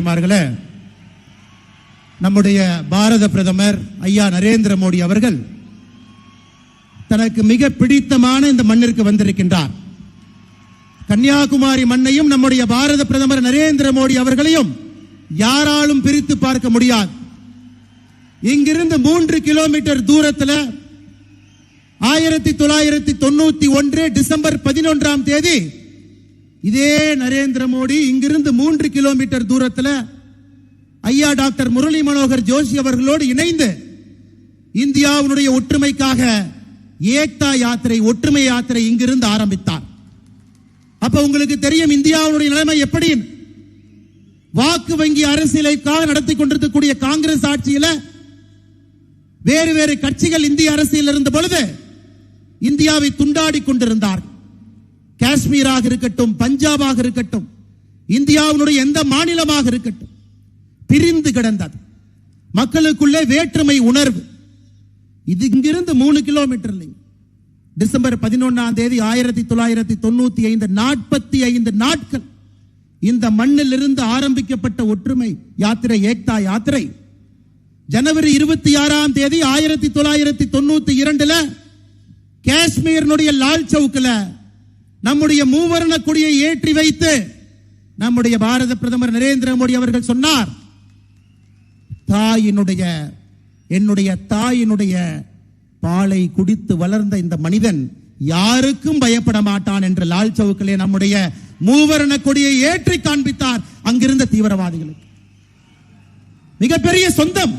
தாய்மார்களே நம்முடைய பாரத பிரதமர் ஐயா நரேந்திர மோடி அவர்கள் தனக்கு மிக பிடித்தமான இந்த மண்ணிற்கு வந்திருக்கின்றார். கன்னியாகுமரி மண்ணையும் நம்முடைய பாரத பிரதமர் நரேந்திர மோடி அவர்களையும் யாராலும் பிரித்து பார்க்க முடியாது. இங்கிருந்து மூன்று கிலோமீட்டர் தூரத்தில் ஆயிரத்தி தொள்ளாயிரத்தி தொண்ணூத்தி ஒன்று டிசம்பர் பதினொன்றாம் தேதி இதே நரேந்திர மோடி இங்கிருந்து மூன்று கிலோமீட்டர் தூரத்தில் ஐயா டாக்டர் முரளி மனோகர் ஜோஷி அவர்களோடு இணைந்து இந்தியாவினுடைய ஒற்றுமைக்காக ஏக்தா யாத்திரை ஒற்றுமை யாத்திரை இங்கிருந்து ஆரம்பித்தார். அப்ப உங்களுக்கு தெரியும் இந்தியாவுடைய நிலைமை எப்படி? வாக்கு வங்கி அரசியலுக்காக நடத்தி கொண்டிருக்கக்கூடிய காங்கிரஸ் ஆட்சியில வேறு வேறு கட்சிகள் இந்திய அரசியல் இருந்த பொழுது இந்தியாவை துண்டாடி கொண்டிருந்தார் காஷ்மீராக இருக்கட்டும் பஞ்சாபாக இருக்கட்டும் இந்தியாவினுடைய எந்த மாநிலமாக இருக்கட்டும் பிரிந்து கிடந்தது. மக்களுக்குள்ளே வேற்றுமை உணர்வு. இது இங்கிருந்து மூணு கிலோமீட்டர் இல்லைங்க. டிசம்பர் பதினொன்னாம் தேதி ஆயிரத்தி தொள்ளாயிரத்தி தொண்ணூத்தி ஐந்து நாற்பத்தி ஐந்து நாட்கள் இந்த மண்ணில் இருந்து ஆரம்பிக்கப்பட்ட ஒற்றுமை யாத்திரை ஏக்தா யாத்திரை. ஜனவரி இருபத்தி ஆறாம் தேதி ஆயிரத்தி தொள்ளாயிரத்தி தொண்ணூத்தி இரண்டுல காஷ்மீரினுடைய லால் சவுக்கில் நம்முடைய மூவர்ண கொடியை ஏற்றி வைத்து நம்முடைய பாரத பிரதமர் நரேந்திர மோடி அவர்கள் சொன்னார் தாயினுடைய என்னுடைய தாயினுடைய பாலை குடித்து வளர்ந்த இந்த மனிதன் யாருக்கும் பயப்பட மாட்டான் என்ற லால் சவுக்கிலே நம்முடைய மூவர்ண கொடியை ஏற்றி காண்பித்தார் அங்கிருந்த தீவிரவாதிகளுக்கு. மிகப்பெரிய சொந்தம்.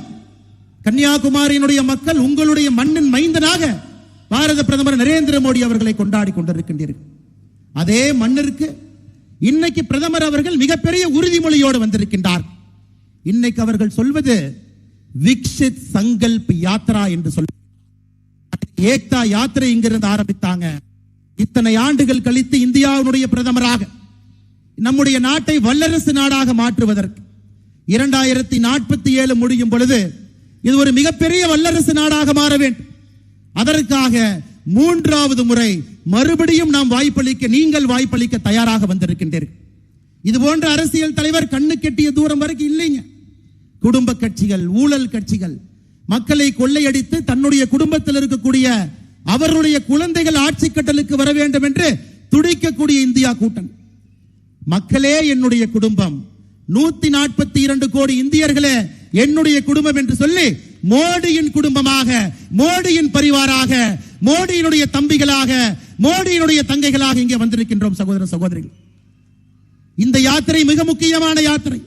கன்னியாகுமரியினுடைய மக்கள் உங்களுடைய மண்ணின் மைந்தனாக பாரத பிரதமர் நரேந்திர மோடி அவர்களை கொண்டாடி கொண்டிருக்கின்றீர்கள். அதே மண்ணிற்கு இன்னைக்கு பிரதமர் அவர்கள் மிகப்பெரிய உறுதிமொழியோடு வந்திருக்கின்றார். இன்னைக்கு அவர்கள் சொல்வது விக்ஷித் சங்கல்ப் யாத்ரா என்று சொல் ஏக்தா யாத்திரை இங்கிருந்து ஆரம்பித்தாங்க. இத்தனை ஆண்டுகள் கழித்து இந்தியாவினுடைய பிரதமராக நம்முடைய நாட்டை வல்லரசு நாடாக மாற்றுவதற்கு இரண்டாயிரத்தி நாற்பத்தி ஏழு முடியும் பொழுது இது ஒரு மிகப்பெரிய வல்லரசு நாடாக மாற வேண்டும். அதற்காக மூன்றாவது முறை மறுபடியும் நாம் வாய்ப்பளிக்க நீங்கள் வாய்ப்பளிக்க தயாராக வந்திருக்கின்றீர்கள் இது போன்ற அரசியல் தலைவர் கண்ணு கெட்டிய தூரம் வரைக்கும் இல்லைங்க. குடும்ப கட்சிகள் ஊழல் கட்சிகள் மக்களை கொள்ளையடித்து தன்னுடைய குடும்பத்தில் இருக்கக்கூடிய அவர்களுடைய குழந்தைகள் ஆட்சி கட்டலுக்கு வர வேண்டும் என்று துடிக்கக்கூடிய இந்தியா கூட்டணி மக்களே என்னுடைய குடும்பம் நூத்தி நாற்பத்தி இரண்டு கோடி இந்தியர்களே என்னுடைய குடும்பம் என்று சொல்லி மோடியின் குடும்பமாக மோடியின் பரிவாராக மோடியினுடைய தம்பிகளாக மோடியினுடைய தங்கைகளாக இங்கே வந்திருக்கின்றோம் சகோதர சகோதரிகள். இந்த யாத்திரை மிக முக்கியமான யாத்திரை.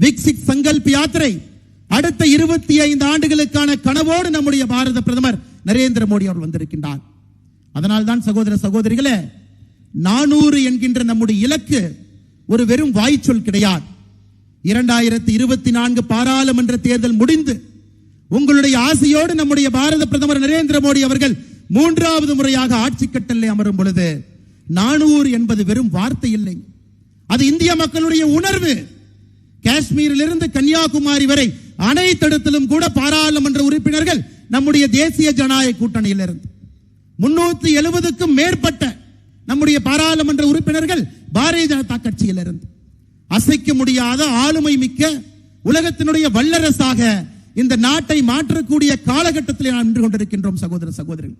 விக்சிக் சங்கல்ப் யாத்திரை அடுத்த இருபத்தி ஐந்து ஆண்டுகளுக்கான கனவோடு நம்முடைய பாரத பிரதமர் நரேந்திர மோடி அவர்கள் வந்திருக்கின்றார். அதனால் தான் சகோதர சகோதரிகளே நானூறு என்கின்ற நம்முடைய இலக்கு ஒரு வெறும் வாய்ச்சொல் கிடையாது. இரண்டாயிரத்தி இருபத்தி நான்கு பாராளுமன்ற தேர்தல் முடிந்து உங்களுடைய ஆசையோடு நம்முடைய பாரத பிரதமர் நரேந்திர மோடி அவர்கள் மூன்றாவது முறையாக ஆட்சி கட்டலை அமரும் பொழுது நானூறு என்பது வெறும் வார்த்தை இல்லை. அது இந்திய மக்களுடைய உணர்வு. காஷ்மீரிலிருந்து கன்னியாகுமரி வரை அனைத்திடத்திலும் கூட பாராளுமன்ற உறுப்பினர்கள் நம்முடைய தேசிய ஜனநாயக கூட்டணியிலிருந்து. முன்னூத்தி எழுபதுக்கும் மேற்பட்ட நம்முடைய பாராளுமன்ற உறுப்பினர்கள் பாரதிய ஜனதா கட்சியிலிருந்து. அசைக்க முடியாத ஆளுமை மிக்க உலகத்தினுடைய வல்லரசாக இந்த நாட்டை மாற்றக்கூடிய காலகட்டத்தில் நாம் நின்று கொண்டிருக்கின்றோம் சகோதர சகோதரிகள்.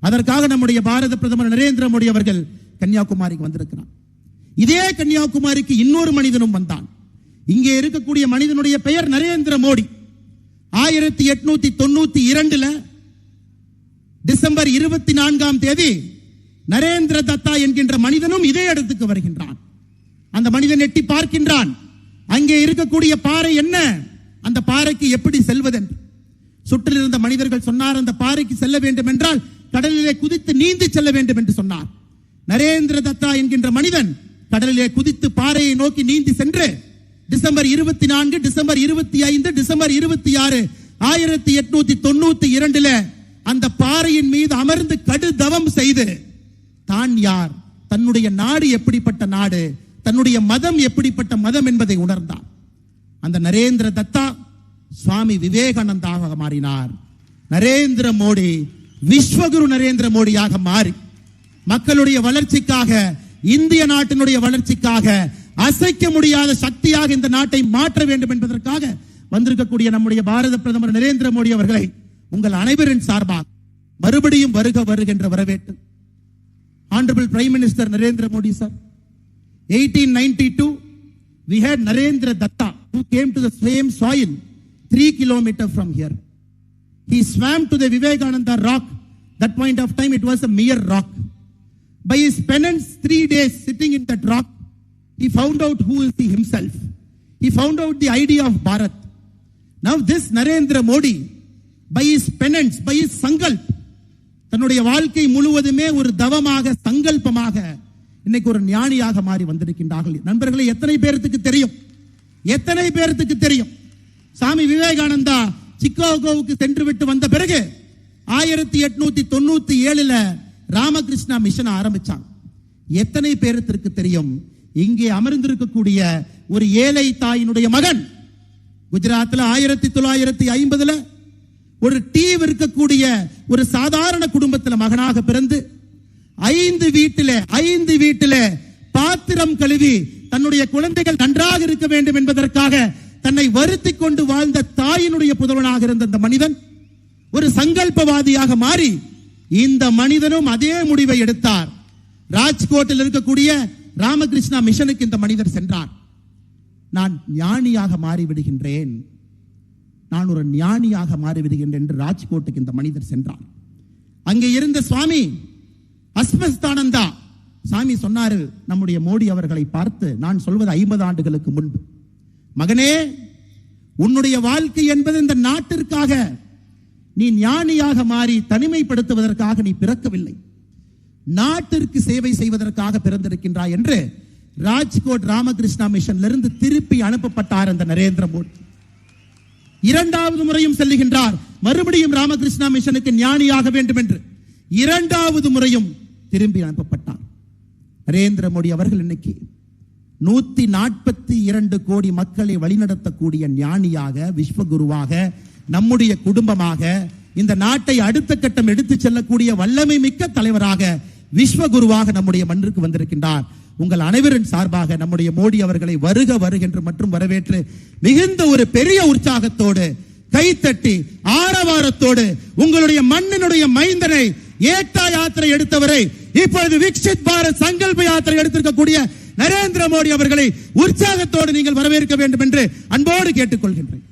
அதற்காக நம்முடைய பாரத பிரதமர் நரேந்திர மோடி அவர்கள் கன்னியாகுமரிக்கு வந்திருக்கிறார். இதே கன்னியாகுமரிக்கு இன்னொரு மனிதனும் வந்தான். இங்கே இருக்கக்கூடிய மனிதனுடைய பெயர் நரேந்திர மோடி. ஆயிரத்தி எட்நூத்தி தொண்ணூத்தி இரண்டுல டிசம்பர் இருபத்தி நான்காம் தேதி நரேந்திர தத்தா என்கின்ற மனிதனும் இதே இடத்துக்கு வருகின்றான். அந்த மனிதன் எட்டி பார்க்கின்றான். அங்கே இருக்கக்கூடிய பாறை என்ன? அந்த பாறைக்கு எப்படி செல்வதென்று? சுற்றில் இருந்த மனிதர்கள் சொன்னார் அந்த பாறைக்கு செல்ல வேண்டும் என்றால் கடலிலே குதித்து நீந்தி செல்ல வேண்டும் என்று சொன்னார். நரேந்திர தத்தா என்கின்ற மனிதன் கடலிலே குதித்து பாறையை நோக்கி நீந்தி சென்று டிசம்பர் இருபத்தி நான்கு டிசம்பர் இருபத்தி ஐந்து டிசம்பர் இருபத்தி ஆறு ஆயிரத்தி எட்நூத்தி தொண்ணூத்தி இரண்டுல அந்த பாறையின் மீது அமர்ந்து கடுதவம் செய்து தான் யார்? தன்னுடைய நாடு எப்படிப்பட்ட நாடு? தன்னுடைய மதம் எப்படிப்பட்ட மதம் என்பதை உணர்ந்தார் அந்த நரேந்திர தத்தா சுவாமி விவேகானந்தாக மாறினார் நரேந்திர மோடி விஸ்வகுரு நரேந்திர மோடியாக மாறி மக்களுடைய வளர்ச்சிக்காக இந்திய நாட்டினுடைய வளர்ச்சிக்காக அசைக்க முடியாத சக்தியாக இந்த நாட்டை மாற்ற வேண்டும் என்பதற்காக வந்திருக்கக்கூடிய நம்முடைய பாரத பிரதமர் நரேந்திர மோடி அவர்களை உங்கள் அனைவரின் சார்பாக மறுபடியும் வருக வருகின்ற வரவேற்று Honorable Prime Minister Narendra Modi sir. 1892, we had Narendra Datta who came to the same soil three kilometers from here. He swam to the Vivekananda rock. That point of time it was a mere rock. By his penance, three days sitting in that rock, he found out who is he himself. He found out the idea of Bharat. Now this Narendra Modi, by his penance, by his sankalp, தன்னுடைய வாழ்க்கை முழுவதுமே ஒரு தவமாக சங்கல்பமாக இன்னைக்கு ஒரு ஞானியாக மாறி வந்திருக்கின்றார்கள் நண்பர்களே எத்தனை பேர்த்துக்கு தெரியும் எத்தனை பேர்த்துக்கு தெரியும் சாமி விவேகானந்தா சிக்காகோவுக்கு சென்று விட்டு வந்த பிறகு ஆயிரத்தி எட்நூத்தி தொண்ணூத்தி ஏழுல ராமகிருஷ்ணா மிஷன் ஆரம்பிச்சாங்க எத்தனை பேர்த்திற்கு தெரியும்? இங்கே அமர்ந்திருக்கக்கூடிய ஒரு ஏழை தாயினுடைய மகன். குஜராத்தில் ஆயிரத்தி தொள்ளாயிரத்தி ஐம்பதுல ஒரு டீ விற்கக்கூடிய ஒரு சாதாரண குடும்பத்துல மகனாக பிறந்து ஐந்து வீட்டில ஐந்து வீட்டில பாத்திரம் கழுவி தன்னுடைய குழந்தைகள் நன்றாக இருக்க வேண்டும் என்பதற்காக தன்னை வருத்தி கொண்டு வாழ்ந்த தாயினுடைய புதல்வனாக இருந்த அந்த மனிதன் ஒரு சங்கல்பவாதியாக மாறி இந்த மனிதனும் அதே முடிவை எடுத்தார். ராஜ்கோட்டில் இருக்கக்கூடிய ராமகிருஷ்ணா மிஷனுக்கு இந்த மனிதர் சென்றார். நான் ஞானியாக மாறி விடுகின்றேன் நான் ஒரு ஞானியாக மாறிவிடுகின்றேன் என்று ராஜ்கோட்டுக்கு இந்த மனிதர் சென்றார். அங்கே இருந்த சுவாமி அஸ்மஸ்தானந்தா சாமி சொன்னாரு நம்முடைய மோடி அவர்களை பார்த்து நான் சொல்வது ஐம்பது ஆண்டுகளுக்கு முன்பு. மகனே உன்னுடைய வாழ்க்கை என்பது இந்த நாட்டிற்காக நீ ஞானியாக மாறி தனிமைப்படுத்துவதற்காக நீ பிறக்கவில்லை. நாட்டிற்கு சேவை செய்வதற்காக பிறந்திருக்கின்றாய் என்று ராஜ்கோட் ராமகிருஷ்ணா மிஷன்ல இருந்து திருப்பி அனுப்பப்பட்டார் அந்த நரேந்திர மோடி. இரண்டாவது முறையும் செல்லுகின்றார். மறுபடியும் ராமகிருஷ்ணா மிஷனுக்கு ஞானியாக வேண்டும் என்று இரண்டாவது முறையும் திரும்பி அனுப்பப்பட்டார். நரேந்திர மோடி அவர்கள் இன்னைக்கு நூத்தி நாற்பத்தி இரண்டு கோடி மக்களை வழிநடத்தக்கூடிய ஞானியாக விஸ்வகுருவாக நம்முடைய குடும்பமாக இந்த நாட்டை அடுத்த கட்டம் எடுத்து செல்லக்கூடிய வல்லமை மிக்க தலைவராக விஸ்வகுருவாக நம்முடைய மண்ணிற்கு வந்திருக்கின்றார். உங்கள் அனைவரின் சார்பாக நம்முடைய மோடி அவர்களை வருக வருகின்ற மற்றும் வரவேற்று மிகுந்த ஒரு பெரிய உற்சாகத்தோடு கைத்தட்டி ஆரவாரத்தோடு உங்களுடைய மண்ணினுடைய மைந்தனை ஏட்டா யாத்திரை எடுத்தவரை இப்பொழுது விக்ஷித் பாரத் சங்கல்ப யாத்திரை எடுத்திருக்கக்கூடிய நரேந்திர மோடி அவர்களை உற்சாகத்தோடு நீங்கள் வரவேற்க வேண்டும் என்று அன்போடு கேட்டுக்கொள்கின்றேன்.